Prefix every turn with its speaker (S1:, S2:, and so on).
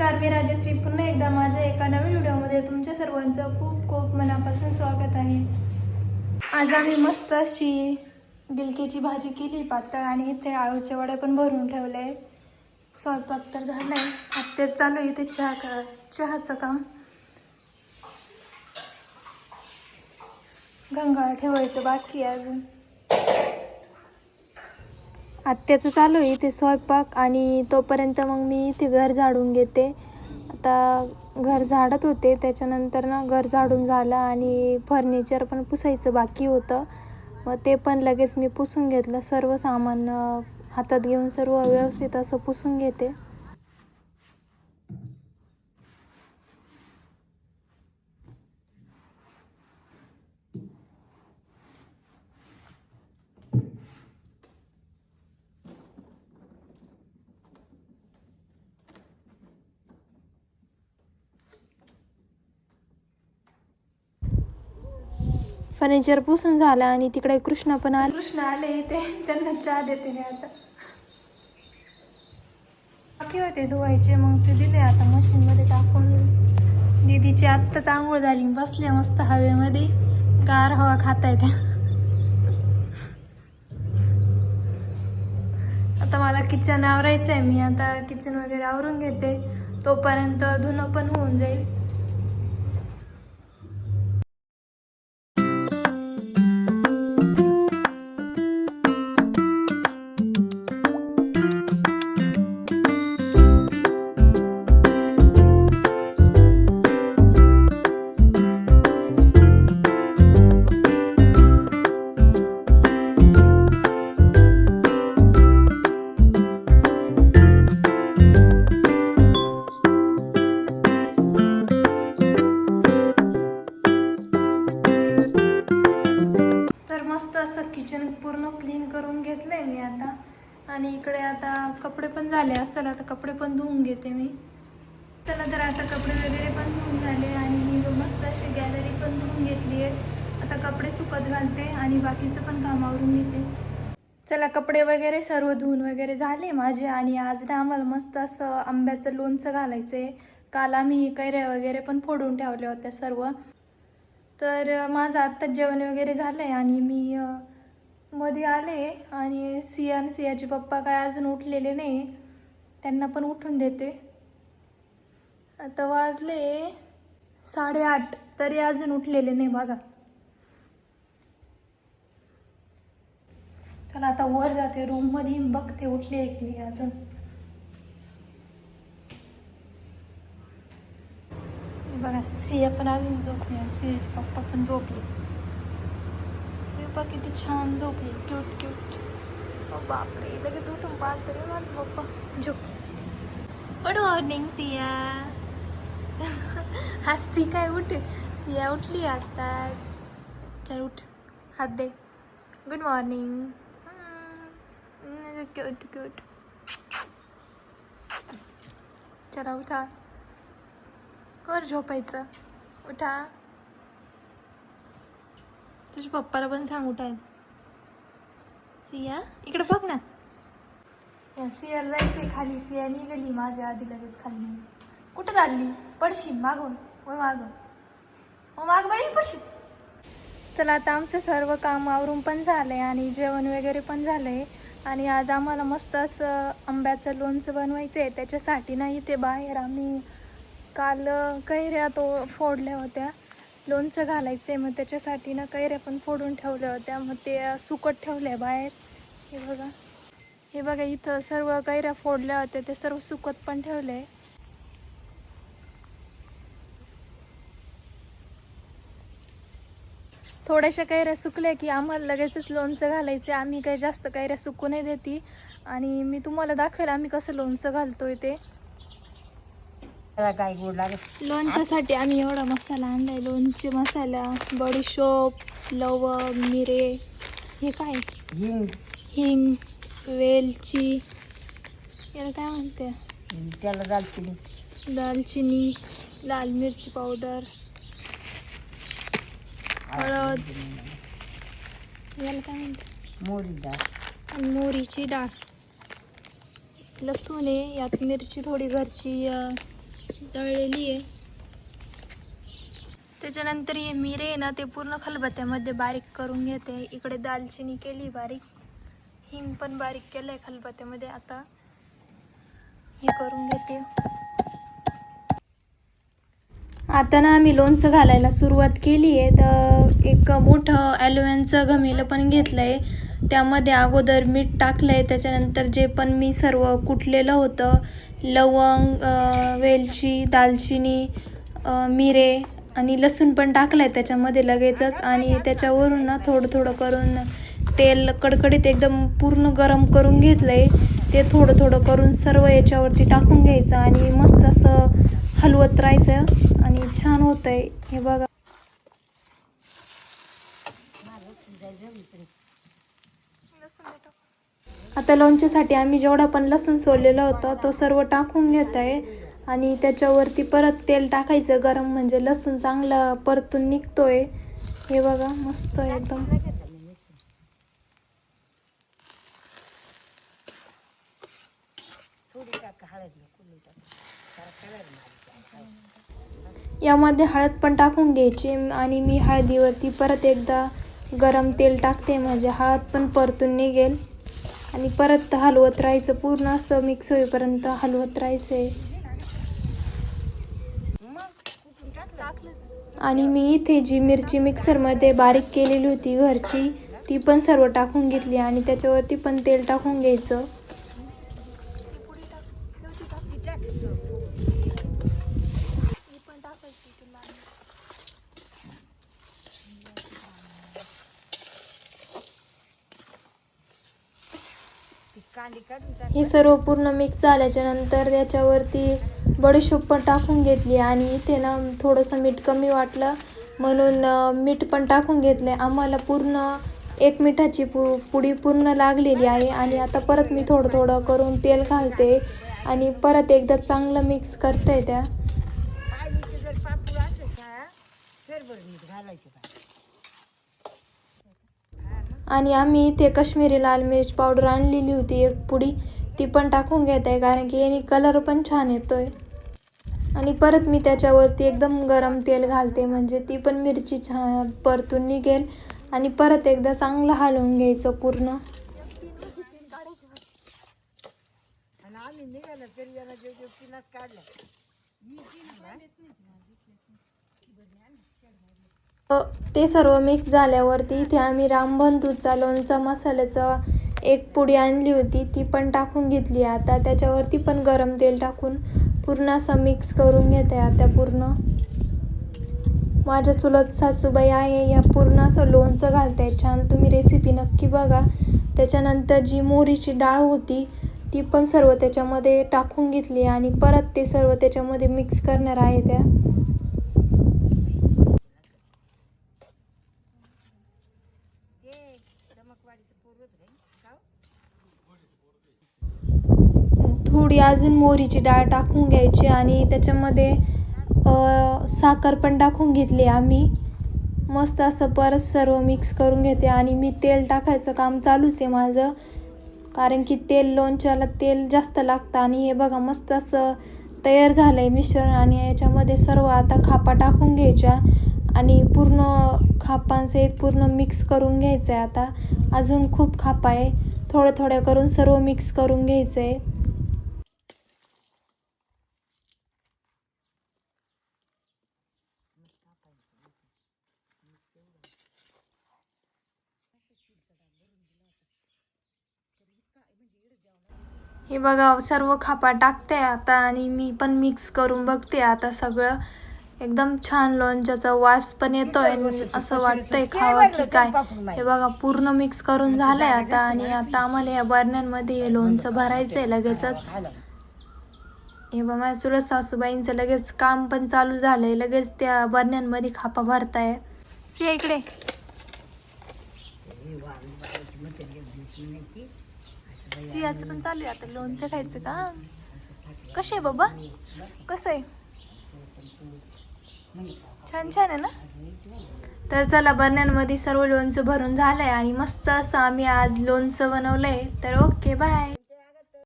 S1: नमस्कार मी राजश्री. पुन्हा एकदा माझ्या एका नवीन व्हिडिओमध्ये तुमच्या सर्वांचं खूप खूप मनापासून स्वागत आहे. आज आम्ही मस्त अशी गिलकीची भाजी केली पातळ आणि इथे आळूचे वडे पण भरून ठेवले. स्वयंपाक तर झालाय. आत्ताच चालू आहे इथे चहा का चहाचं काम. गंगाळ ठेवायचं बाकी अजून. आत्याचं चालू आहे इथे स्वयंपाक आणि तोपर्यंत मग मी इथे घर झाडून घेते. आता घर झाडत होते त्याच्यानंतर ना घर झाडून झालं आणि फर्निचर पण पुसायचं बाकी होतं. मग ते पण लगेच मी पुसून घेतलं. सर्व सामान हातात घेऊन सर्व व्यवस्थित असं पुसून घेते. फर्निचर पुसून झालं आणि तिकडे कृष्ण पण आले. कृष्ण आले इथे. त्यांना चहा देते मी आता. बाकी होते धुवायचे. मग ते दिले आता मशीनमध्ये टाकून. दीदीची आत्ताच आंघोळ झाली. बसले मस्त हवेमध्ये. गार हवा खाता येते आता मला किचन आवरायचं आहे मी आता किचन वगैरे आवरून घेते. तोपर्यंत धुणं पण होऊन जाईल. आणि इकडे आता कपडे पण झाले असेल आता कपडे पण धुवून घेते मी. चला तर आता कपडे वगैरे पण धुवून झाले आणि मी मस्त अशी गॅलरी पण धुवून घेतली आहे. आता कपडे सुकत घालते आणि बाकीचं पण कामावरून घेते. चला कपडे वगैरे सर्व धुवून वगैरे झाले माझे आणि आज ना आम्हाला मस्त असं आंब्याचं लोणचं घालायचं आहे काल आम्ही कैऱ्या वगैरे पण फोडून ठेवल्या होत्या सर्व. तर माझं आत्ताच जेवण वगैरे झालं आहे आणि मी मध्ये आले आणि सिया आणि सियाचे पप्पा काय अजून उठलेले नाही त्यांना पण उठून देते. आता वाजले साडेआठ तरी अजून उठलेले नाही बघा. चला आता वर जाते रूममध्ये बघते उठले एक मी अजून. बघा सिया पण अजून झोपले सियाचे पप्पा पण झोपले. सिया किती छान झोपली क्यूट क्यूट बापरे लगेच उठून पाहत तरी माझं पप्पा. झोप. Good morning Siya. हसती काय उठ? सिया उठली आता चल उठ. हात दे. गुड मॉर्निंग क्यूट क्यूट चला उठा. कर झोपायचं. उठा. तुझ्या पप्पाला पण सांग उठाय सिया इकडे बघ ना. या सियाला जायचंय खाली. सिया निघाली माझ्या आधी लगेच खाली. कुठं चालली? पडशील मागून? मागून. हो माग बळी पडशील. चला आता आमचं सर्व काम आवरून पण झालंय आणि जेवण वगैरे पण झालंय. आणि आज आम्हाला मस्त असं आंब्याचं लोणचं बनवायचं आहे त्याच्यासाठी ना इथे बाहेर आम्ही काल कैऱ्या तो फोडल्या होत्या. लोणचं घालायचं आहे मग त्याच्यासाठी ना कैऱ्या पण फोडून ठेवल्या होत्या. मग ते सुकट ठेवल्या बाहेर. हे बघा. हे बघा इथं सर्व कैऱ्या फोडल्या होत्या. ते सर्व सुकत पण ठेवले. थोड्याशा कैऱ्या सुकल्या की आम्हाला लगेचच लोणचं घालायचं आम्ही काही जास्त कैऱ्या सुकू नाही देती. आणि मी तुम्हाला दाखवेल आम्ही कसं लोणचं घालतोय ते.
S2: त्याला काय गोड लागत
S1: लोणच्यासाठी आम्ही एवढा मसाला आणलाय. लोणचे मसाला बडीशोप लवंग मिरे हे काय?
S2: हिंग.
S1: हिंग वेलची. याला काय म्हणते?
S2: त्याला दालचिनी.
S1: दालचिनी लाल मिरची पावडर हळद. याला काय म्हणते?
S2: मोरी डाळ.
S1: आणि मोहरीची डाळ. लसूण आहे यात मिरची थोडी घरची तळलेली आहे. त्याच्यानंतर हे मिरे आहे ना ते पूर्ण खलबत्त्यामध्ये बारीक करून घेते. इकडे दालचिनी केली बारीक. हिंग पण बारीक केलंय खलबत्त्यामध्ये. आता हे करून घेते. आता ना आम्ही लोणचं घालायला सुरुवात केली आहे. तर एक मोठं ॲलोवेनचं घमेलं पण घेतलं आहे त्यामध्ये अगोदर मीठ टाकलं आहे त्याच्यानंतर जे पण मी सर्व कुटलेलं होतं लवंग वेलची दालचिनी मिरे आणि लसूण पण टाकलं आहे त्याच्यामध्ये लगेचच आणि त्याच्यावरून ना थोडं थोडं करून तेल कडकडीत एकदम पूर्ण गरम करून घेतलं आहे ते थोडं थोडं करून सर्व याच्यावरती टाकून घ्यायचं आणि मस्त असं हलवत राहायचं आणि छान होतं आहे हे बघा. आता लोणच्यासाठी आम्ही जेवढा पण लसूण सोललेला होता तो सर्व टाकून घेत आहे. आणि त्याच्यावरती परत तेल टाकायचं गरम म्हणजे लसूण चांगला परतून निघतोय. हे बघा मस्त आहे एकदम. यामध्ये हळद पण टाकून घ्यायची आणि मी हळदीवरती परत एकदा गरम तेल टाकते म्हणजे हळद पण परतून निघेल. आणि परत हलवत राहायचं पूर्ण असं मिक्स होईपर्यंत हलवत राहायचं आहे आणि मी इथे जी मिरची मिक्सरमध्ये बारीक केलेली होती घरची ती पण सर्व टाकून घेतली आणि त्याच्यावरती पण तेल टाकून घ्यायचं. हे सर्व पूर्ण मिक्स झाल्याच्यानंतर त्याच्यावरती बडीशोप पण टाकून घेतली आणि इथे ना थोडंसं मीठ कमी वाटलं. म्हणून मीठ पण टाकून घेतलं आम्हाला पूर्ण एक मिठाची पु पुडी पूर्ण लागलेली आहे आणि आता परत मी थोडं थोडं करून तेल घालते आणि परत एकदा चांगलं मिक्स करते त्या
S2: पाहिलीचे जर पापड असेल का फेर बरं मीठ घालायचं का
S1: आणि आम्ही इथे काश्मीरी लाल मिरच पावडर आणलेली होती एक पुडी. ती पण टाकून घेत आहे कारण की याने कलर पण छान येतो आहे आणि परत मी त्याच्यावरती एकदम गरम तेल घालते म्हणजे ती पण मिरची छान परतून निघेल. आणि परत एकदा चांगलं हलवून घ्यायचं पूर्ण.
S2: काढलं.
S1: ते सर्व मिक्स झाल्यावरती इथे आम्ही रामबंधूचा लोणचा मसाल्याचा एक पुडी आणली होती. ती पण टाकून घेतली. आता त्याच्यावरती पण गरम तेल टाकून पूर्ण असं मिक्स करून घेते. आता पूर्ण माझ्या चुलत सासूबाई आहे. या पूर्ण असं लोणचं घालत छान तुम्ही रेसिपी नक्की बघा. त्याच्यानंतर जी मोहरीची डाळ होती ती पण सर्व त्याच्यामध्ये टाकून घेतली आणि परत ते सर्व त्याच्यामध्ये मिक्स करणार आहे त्या
S2: ते चमकवाडीचं पोरच रे का
S1: थोडी अजून मोहरीची डाळ टाकून घ्यायची आणि त्याच्यामध्ये साखर पण टाकून घेतली आम्ही. मस्त असं परत सर्व मिक्स करून घेते आणि मी तेल टाकायचं काम चालूच आहे माझं. कारण की तेल लोणच्याला तेल जास्त लागतं आणि हे बघा मस्त असं तयार झालं आहे मिश्रण आणि याच्यामध्ये सर्व आता खापा टाकून घ्यायच्या. आणि पूर्ण खापांसहित पूर्ण मिक्स करून घ्यायचं आहे आता. अजून खूप खापा आहे. थोड्या थोड्या करून सर्व मिक्स करून घ्यायचं आहे हे बघा सर्व खापा टाकते आता आणि मी पण मिक्स करून बघते आता सगळं. एकदम छान लोणच्याचा वास पण येतोय असं वाटतंय खावं की काय? हे बघा पूर्ण मिक्स करून झालंय आता आणि आता आम्हाला या बर्नरमध्ये हे लोणचं भरायचंय लगेचच. हे बघा माझ्या चुलत सासूबाईंचं लगेच काम पण चालू झालंय. लगेच त्या बर्नरमध्ये खापा भरताय. सिया इकडे. सियाचं पण चालू आहे आता. लोणचं खायचं का? कसं आहे बाबा? कसं आहे? छान छान आहे ना? तर चला बरण्यांमध्ये सर्व लोणचं भरून झालंय आणि मस्त असं आम्ही आज लोणचं बनवलंय. तर ओके बाय.